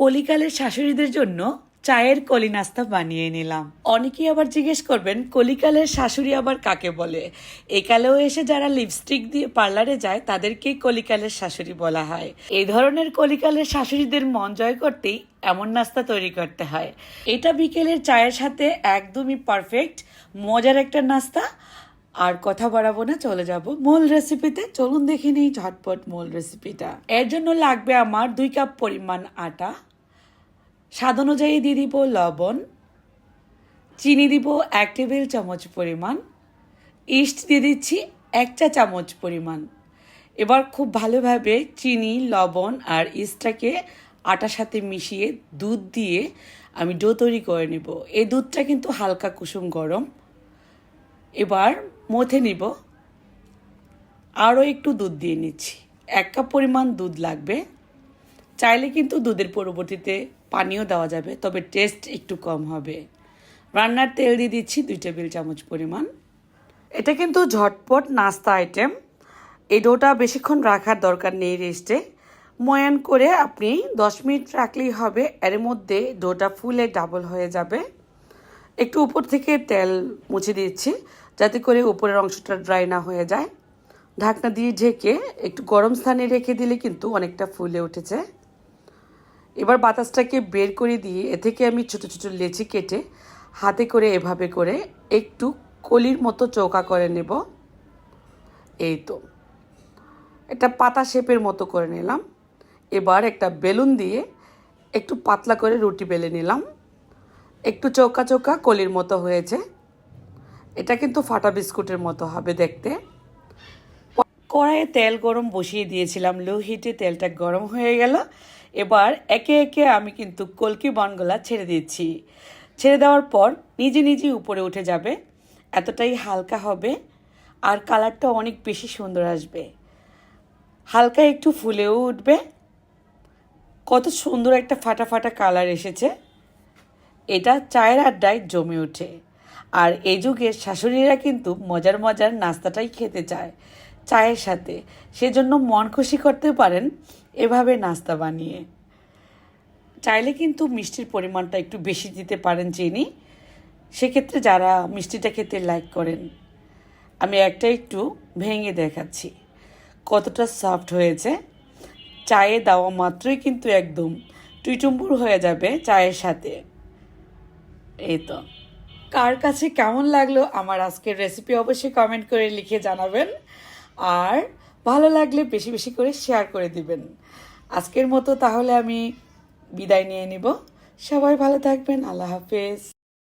কলিকালের শাশুড়িদের জন্য চায়ের কলি নাস্তা বানিয়ে নিলাম। অনেকেই আবার জিজ্ঞেস করবেন, কলিকালের শাশুড়ি আবার কাকে বলে? একালেও এসে যারা লিপস্টিক দিয়ে পার্লারে যায়, তাদেরকেই কলিকালের শাশুড়ি বলা হয়। এই ধরনের কলিকালের শাশুড়িদের মন জয় করতেই এমন নাস্তা তৈরি করতে হয়। এটা বিকেলের চায়ের সাথে একদমই পারফেক্ট মজার একটা নাস্তা। আর কথা বাড়াবো না, চলে যাব মূল রেসিপিতে চলুন দেখে নিই ঝটপট মূল রেসিপিটা এর জন্য লাগবে আমার দুই কাপ পরিমাণ আটা। স্বাদ অনুযায়ী দিয়ে দিব লবণ, চিনি দিব এক টেবিল চামচ পরিমাণ, ইস্ট দিয়ে দিচ্ছি এক চা চামচ পরিমাণ। এবার খুব ভালোভাবে চিনি, লবণ আর ইস্টটাকে আটার সাথে মিশিয়ে দুধ দিয়ে আমি ডো তৈরি করে নেব। এই দুধটা কিন্তু হালকা কুসুম গরম। এবার মথে নিব। আরও একটু দুধ দিয়ে নিচ্ছি। এক কাপ পরিমাণ দুধ লাগবে। চাইলে কিন্তু দুধের পরবর্তীতে পানিও দেওয়া যাবে, তবে টেস্ট একটু কম হবে। রান্নার তেল দিয়ে দিচ্ছি দুই টেবিল চামচ পরিমাণ। এটা কিন্তু ঝটপট নাস্তা আইটেম এই ডোটা বেশিক্ষণ রাখার দরকার নেই রেস্টে ময়ান করে আপনি দশ মিনিট রাখলেই হবে, এর মধ্যে ডোটা ফুলে ডাবল হয়ে যাবে। একটু উপর থেকে তেল মুছে দিচ্ছি, যাতে করে উপরের অংশটা ড্রাই না হয়ে যায়। ঢাকনা দিয়ে ঢেকে একটু গরম স্থানে রেখে দিলে কিন্তু অনেকটা ফুলে উঠেছে। এবার বাতাসটাকে বের করে দিয়ে এ থেকে আমি ছোট ছোট লেচি কেটে হাতে করে এভাবে করে একটু কলির মতো চৌকা করে নেব। এই তো। এটা পাতা শেপের মতো করে নিলাম। এবার একটা বেলুন দিয়ে একটু পাতলা করে রুটি বেলে নিলাম। একটু চৌকা চৌকা কলির মতো হয়েছে। এটা কিন্তু ফাটা বিস্কুটের মতো হবে দেখতে। কড়াইয়ে তেল গরম বসিয়ে দিয়েছিলাম। লো হিটে তেলটা গরম হয়ে গেল। এবার একে একে আমি কিন্তু কলকি বনগুলা ছেড়ে দিচ্ছি ছেড়ে দেওয়ার পর নিজে নিজে উপরে উঠে যাবে, এতটাই হালকা হবে, আর কালারটা অনেক বেশি সুন্দর আসবে। হালকা একটু ফুলেও উঠবে। কত সুন্দর একটা ফাটা ফাটা কালার এসেছে। এটা চায়ের আড্ডায় জমে ওঠে। আর এই যুগের শাশুড়িরা কিন্তু মজার মজার নাস্তাটাই খেতে চায় চায়ের সাথে। সেজন্য মন খুশি করতে পারেন এভাবে নাস্তা বানিয়ে। চাইলে কিন্তু মিষ্টির পরিমাণটা একটু বেশি দিতে পারেন চিনি। সেক্ষেত্রে যারা মিষ্টিটা খেতে লাইক করেন, আমি একটা একটু ভেঙে দেখাচ্ছি। কতটা সফট হয়েছে। চায়ে দেওয়া মাত্রই কিন্তু একদম টুইটুম্বুর হয়ে যাবে চায়ের সাথে। এই তো। কার কাছে কেমন লাগল আমার আজকের রেসিপি অবশ্যই কমেন্ট করে লিখে জানাবেন। আর ভালো লাগলে বেশি বেশি করে শেয়ার করে দিবেন। আজকের মতো তাহলে আমি বিদায় নিয়ে নিব। সবাই ভালো থাকবেন। আল্লাহ হাফেজ।